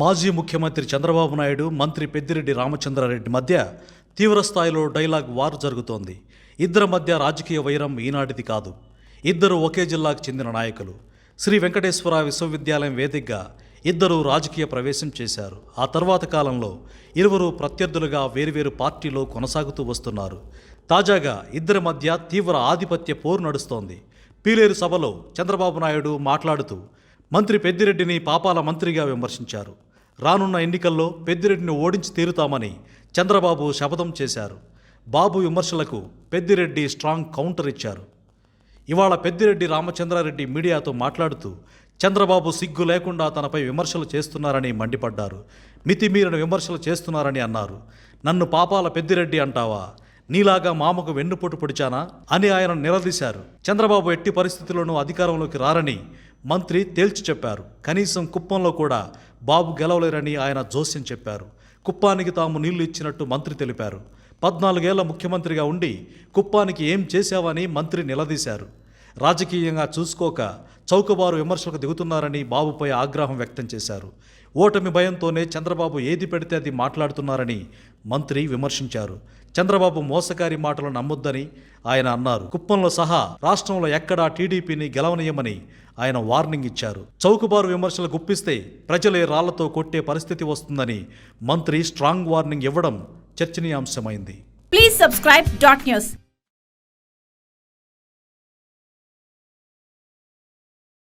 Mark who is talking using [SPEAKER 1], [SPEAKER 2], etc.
[SPEAKER 1] మాజీ ముఖ్యమంత్రి చంద్రబాబు నాయుడు మంత్రి పెద్దిరెడ్డి రామచంద్రారెడ్డి మధ్య తీవ్రస్థాయిలో డైలాగ్ వార్ జరుగుతోంది. ఇద్దరి మధ్య రాజకీయ వైరం ఈనాటిది కాదు. ఇద్దరు ఒకే జిల్లాకు చెందిన నాయకులు. శ్రీ వెంకటేశ్వర విశ్వవిద్యాలయం వేదికగా ఇద్దరు రాజకీయ ప్రవేశం చేశారు. ఆ తర్వాత కాలంలో ఇరువురు ప్రత్యర్థులుగా వేరువేరు పార్టీలో కొనసాగుతూ వస్తున్నారు. తాజాగా ఇద్దరి మధ్య తీవ్ర ఆధిపత్య పోరు నడుస్తోంది. పీలేరు సభలో చంద్రబాబు నాయుడు మాట్లాడుతూ మంత్రి పెద్దిరెడ్డిని పాపాల మంత్రిగా విమర్శించారు. రానున్న ఎన్నికల్లో పెద్దిరెడ్డిని ఓడించి తీరుతామని చంద్రబాబు శపథం చేశారు. బాబు విమర్శలకు పెద్దిరెడ్డి స్ట్రాంగ్ కౌంటర్ ఇచ్చారు. ఇవాళ పెద్దిరెడ్డి రామచంద్రారెడ్డి మీడియాతో మాట్లాడుతూ చంద్రబాబు సిగ్గు లేకుండా తనపై విమర్శలు చేస్తున్నారని మండిపడ్డారు. మితిమీరిన విమర్శలు చేస్తున్నారని అన్నారు. నన్ను పాపాల పెద్దిరెడ్డి అంటావా? నీలాగా మామకు వెన్నుపోటు పొడిచానా? అని ఆయన నిలదీశారు. చంద్రబాబు ఎట్టి పరిస్థితుల్లోనూ అధికారంలోకి రారని మంత్రి తేల్చి చెప్పారు. కనీసం కుప్పంలో కూడా బాబు గెలవలేరని ఆయన జోస్యం చెప్పారు. కుప్పానికి తాము నీళ్ళు ఇచ్చినట్టు మంత్రి తెలిపారు. పద్నాలుగేళ్ళ ముఖ్యమంత్రిగా ఉండి కుప్పానికి ఏం చేశావని మంత్రి నిలదీశారు. రాజకీయంగా చూసుకోక చౌకబారు విమర్శలకు దిగుతున్నారని బాబుపై ఆగ్రహం వ్యక్తం చేశారు. ఓటమి భయంతోనే చంద్రబాబు ఏది పెడితే అది మాట్లాడుతున్నారని మంత్రి విమర్శించారు. చంద్రబాబు మోసకారి మాటలు నమ్మొద్దని ఆయన అన్నారు. కుప్పంలో సహా రాష్ట్రంలో ఎక్కడా టీడీపీని గెలవనీయమని ఆయన వార్నింగ్ ఇచ్చారు. చౌకబారు విమర్శలు గుప్పిస్తే ప్రజలే రాళ్ళతో కొట్టే పరిస్థితి వస్తుందని మంత్రి స్ట్రాంగ్ వార్నింగ్ ఇవ్వడం చర్చనీయాంశమైంది.
[SPEAKER 2] Please subscribe dot news